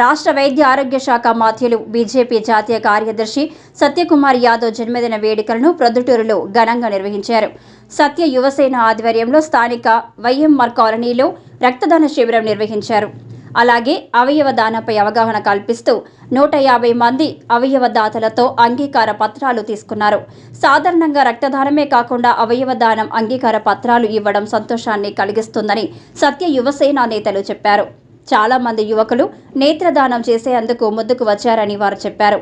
రాష్ట్ర వైద్య ఆరోగ్య శాఖ మాధ్యులు బీజేపీ జాతీయ కార్యదర్శి సత్యకుమార్ యాదవ్ జన్మదిన వేడుకలను ప్రొద్దుటూరులో ఘనంగా నిర్వహించారు. సత్య యువసేన ఆధ్వర్యంలో స్థానిక వైఎంఆర్ కాలనీలో రక్తదాన శిబిరం నిర్వహించారు. అలాగే అవయవ దానపై అవగాహన కల్పిస్తూ నూట యాభై మంది అవయవ దాతలతో అంగీకార పత్రాలు తీసుకున్నారు. సాధారణంగా రక్తదానమే కాకుండా అవయవ దానం అంగీకార పత్రాలు ఇవ్వడం సంతోషాన్ని కలిగిస్తుందని సత్య యువసేన నేతలు చెప్పారు. చాలా మంది యువకులు నేత్రదానం చేసేందుకు ముందుకు వచ్చారని వారు చెప్పారు.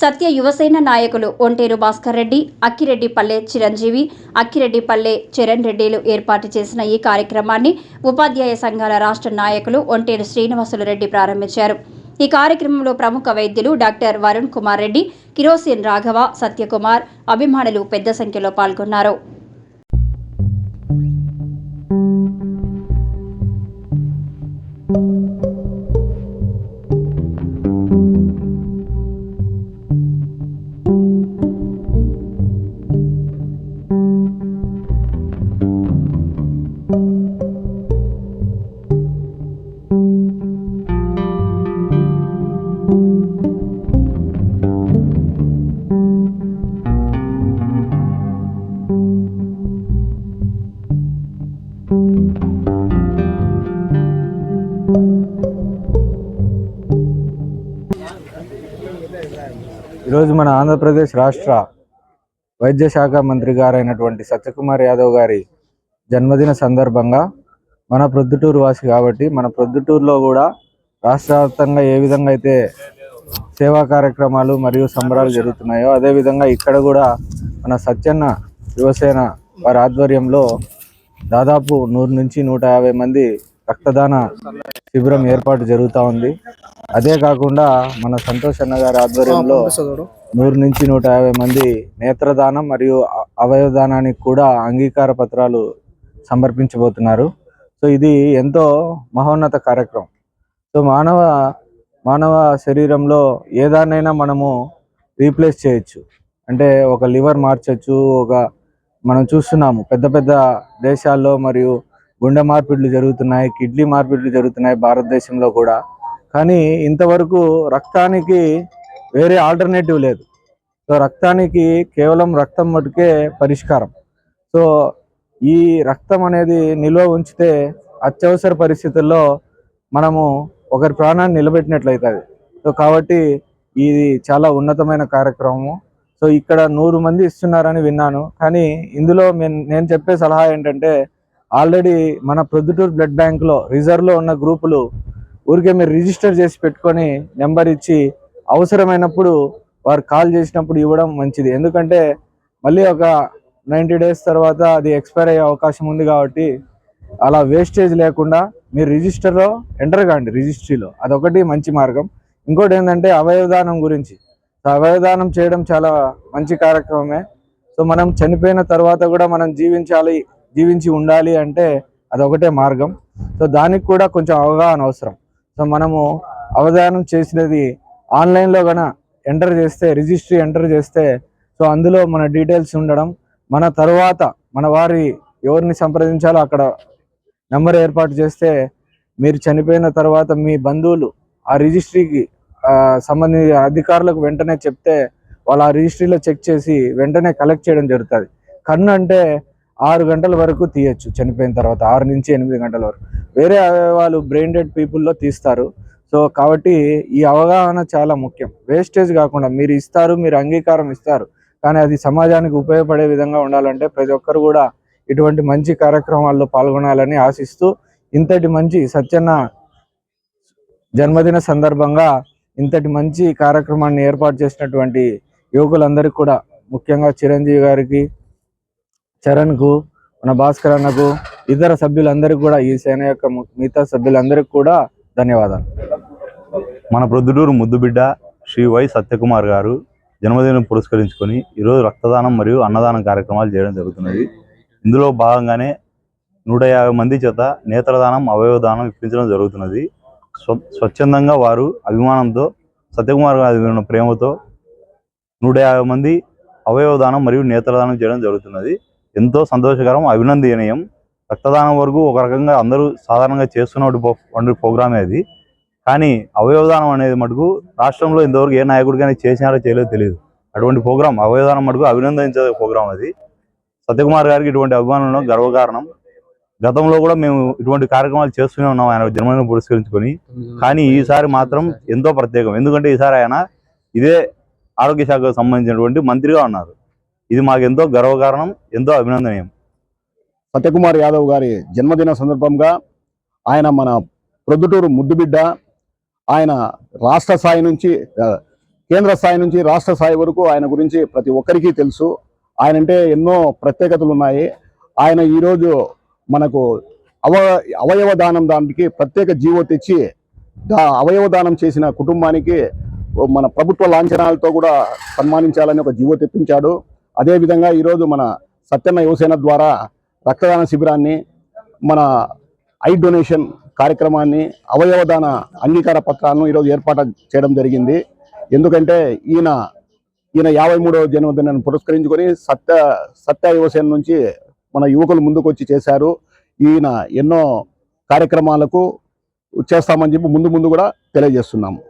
సత్య యువసేన నాయకులు ఒంటేరు భాస్కర్ రెడ్డి అక్కిరెడ్డి పల్లె చిరంజీవి అక్కిరెడ్డి పల్లె చరణ్ రెడ్డిలు ఏర్పాటు చేసిన ఈ కార్యక్రమాన్ని ఉపాధ్యాయ సంఘాల రాష్ట్ర నాయకులు ఒంటేరు శ్రీనివాసులు రెడ్డి ప్రారంభించారు. ఈ కార్యక్రమంలో ప్రముఖ వైద్యులు డాక్టర్ వరుణ్ కుమార్ రెడ్డి కిరోసిన్ రాఘవ సత్యకుమార్ అభిమానులు పెద్ద సంఖ్యలో పాల్గొన్నారు. ఈరోజు మన ఆంధ్రప్రదేశ్ రాష్ట్ర వైద్య శాఖ మంత్రి గారైనటువంటి సత్యకుమార్ యాదవ్ గారి జన్మదిన సందర్భంగా మన ప్రొద్దుటూరు వాసి కాబట్టి మన ప్రొద్దుటూరులో కూడా రాష్ట్ర వ్యాప్తంగా ఏ విధంగా అయితే సేవా కార్యక్రమాలు మరియు సంబరాలు జరుగుతున్నాయో అదేవిధంగా ఇక్కడ కూడా మన సత్యన్న యువసేన వారి ఆధ్వర్యంలో దాదాపు నూరు నుంచి నూట యాభై మంది రక్తదాన శిబిరం ఏర్పాటు జరుగుతూ ఉంది. అదే కాకుండా మన సంతోష్ అన్న గారి ఆధ్వర్యంలో నూరు నుంచి నూట యాభై మంది నేత్రదానం మరియు అవయవదానానికి కూడా అంగీకార పత్రాలు సమర్పించబోతున్నారు. సో ఇది ఎంతో మహోన్నత కార్యక్రమం. సో మానవ మానవ శరీరంలో ఏదాన్నైనా మనము రీప్లేస్ చేయొచ్చు. అంటే ఒక లివర్ మార్చొచ్చు ఒక మనం చూస్తున్నాము పెద్ద పెద్ద దేశాల్లో మరియు గుండె మార్పిడ్లు జరుగుతున్నాయి కిడ్నీ మార్పిడ్లు జరుగుతున్నాయి భారతదేశంలో కూడా. కానీ ఇంతవరకు రక్తానికి వేరే ఆల్టర్నేటివ్ లేదు. సో రక్తానికి కేవలం రక్తం మటుకే పరిష్కారం. సో ఈ రక్తం అనేది నిల్వ ఉంచితే అత్యవసర పరిస్థితుల్లో మనము ఒకరి ప్రాణాన్ని నిలబెట్టినట్లయితుంది. సో కాబట్టి ఇది చాలా ఉన్నతమైన కార్యక్రమము. సో ఇక్కడ నూరు మంది ఇస్తున్నారని విన్నాను. కానీ ఇందులో నేను చెప్పే సలహా ఏంటంటే ఆల్రెడీ మన ప్రొద్దుటూరు బ్లడ్ బ్యాంక్లో రిజర్వ్లో ఉన్న గ్రూపులు ఊరికే మీరు రిజిస్టర్ చేసి పెట్టుకొని నెంబర్ ఇచ్చి అవసరమైనప్పుడు వారు కాల్ చేసినప్పుడు ఇవ్వడం మంచిది. ఎందుకంటే మళ్ళీ ఒక నైంటీ డేస్ తర్వాత అది ఎక్స్పైర్ అయ్యే అవకాశం ఉంది కాబట్టి అలా వేస్టేజ్ లేకుండా మీరు రిజిస్టర్లో ఎంటర్ కాండి రిజిస్ట్రీలో. అదొకటి మంచి మార్గం. ఇంకోటి ఏంటంటే అవయవదానం గురించి. సో అవయవదానం చేయడం చాలా మంచి కార్యక్రమమే. సో మనం చనిపోయిన తర్వాత కూడా మనం జీవించాలి జీవించి ఉండాలి అంటే అదొకటే మార్గం. సో దానికి కూడా కొంచెం అవగాహన అవసరం. సో మనము అవధానం చేసినది ఆన్లైన్లో గన ఎంటర్ చేస్తే రిజిస్ట్రీ ఎంటర్ చేస్తే సో అందులో మన డీటెయిల్స్ ఉండడం మన తర్వాత మన వారి ఎవరిని సంప్రదించాలో అక్కడ నెంబర్ ఏర్పాటు చేస్తే మీరు చనిపోయిన తర్వాత మీ బంధువులు ఆ రిజిస్ట్రీకి సంబంధించిన అధికారులకు వెంటనే చెప్తే వాళ్ళు ఆ రిజిస్ట్రీలో చెక్ చేసి వెంటనే కలెక్ట్ చేయడం జరుగుతుంది. కన్ను అంటే ఆరు గంటల వరకు తీయచ్చు. చనిపోయిన తర్వాత ఆరు నుంచి ఎనిమిది గంటల వరకు. వేరే వాళ్ళు బ్రెయిన్ డెడ్ పీపుల్లో తీస్తారు. సో కాబట్టి ఈ అవగాహన చాలా ముఖ్యం. వేస్టేజ్ కాకుండా మీరు ఇస్తారు మీరు అంగీకారం ఇస్తారు. కానీ అది సమాజానికి ఉపయోగపడే విధంగా ఉండాలంటే ప్రతి ఒక్కరు కూడా ఇటువంటి మంచి కార్యక్రమాల్లో పాల్గొనాలని ఆశిస్తూ ఇంతటి మంచి సత్యన్న జన్మదిన సందర్భంగా ఇంతటి మంచి కార్యక్రమాన్ని ఏర్పాటు చేసినటువంటి యువకులందరికీ కూడా ముఖ్యంగా చిరంజీవి గారికి చరణ్కు మన భాస్కర్ అన్నకు ఇతర సభ్యులందరికీ కూడా ఈ సేన యొక్క మిగతా సభ్యులందరికీ కూడా ధన్యవాదాలు. మన ప్రొద్దుటూరు ముద్దుబిడ్డ శ్రీ వై సత్యకుమార్ గారు జన్మదినం పురస్కరించుకొని ఈరోజు రక్తదానం మరియు అన్నదానం కార్యక్రమాలు చేయడం జరుగుతున్నది. ఇందులో భాగంగానే నూట యాభై మంది చేత నేత్రదానం అవయవదానం ఇప్పించడం జరుగుతున్నది. స్వచ్ఛందంగా వారు అభిమానంతో సత్యకుమార్ గారి ప్రేమతో నూట యాభై మంది అవయవదానం మరియు నేత్రదానం చేయడం జరుగుతున్నది. ఎంతో సంతోషకరం అభినందనీయం. రక్తదానం వరకు ఒక రకంగా అందరూ సాధారణంగా చేస్తున్న వంటి ప్రోగ్రామే అది. కానీ అవయవదానం అనేది మటుకు రాష్ట్రంలో ఇంతవరకు ఏ నాయకుడు కానీ చేసినారో చేయలేదో తెలియదు అటువంటి ప్రోగ్రాం అవయవదానం మటుకు అభినందించే ప్రోగ్రాం అది. సత్యకుమార్ గారికి ఇటువంటి అభిమానంలో గర్వకారణం. గతంలో కూడా మేము ఇటువంటి కార్యక్రమాలు చేస్తూనే ఉన్నాం. ఆయన జన్మదినం పురస్కరించుకొని. కానీ ఈసారి మాత్రం ఎంతో ప్రత్యేకం. ఎందుకంటే ఈసారి ఆయన ఇదే ఆరోగ్య శాఖకు సంబంధించినటువంటి మంత్రిగా ఉన్నారు. ఇది మాకు ఎంతో గర్వకారణం ఎంతో అభినందనీయం. సత్యకుమార్ యాదవ్ గారి జన్మదిన సందర్భంగా ఆయన మన ప్రొద్దుటూరు ముద్దుబిడ్డ ఆయన రాష్ట్ర స్థాయి నుంచి కేంద్ర స్థాయి నుంచి రాష్ట్ర స్థాయి వరకు ఆయన గురించి ప్రతి ఒక్కరికి తెలుసు. ఆయన అంటే ఎన్నో ప్రత్యేకతలు ఉన్నాయి. ఆయన ఈరోజు మనకు అవ అవయవ దానం దానికి ప్రత్యేక జీవో తెచ్చి దా అవయవ దానం చేసిన కుటుంబానికి మన ప్రభుత్వ లాంఛనాలతో కూడా సన్మానించాలని ఒక జీవో తెప్పించాడు. అదేవిధంగా ఈరోజు మన సత్యన్న యువసేన ద్వారా రక్తదాన శిబిరాన్ని మన ఐ డొనేషన్ కార్యక్రమాన్ని అవయవదాన అంగీకార పత్రాలను ఈరోజు ఏర్పాటు చేయడం జరిగింది. ఎందుకంటే ఈయన ఈయన యాభై మూడవ జన్మదినాన్ని పురస్కరించుకొని సత్య సత్య యువసేన నుంచి మన యువకులు ముందుకు వచ్చి చేశారు. ఈయన ఎన్నో కార్యక్రమాలకు చేస్తామని చెప్పి ముందు ముందు కూడా తెలియజేస్తున్నాము.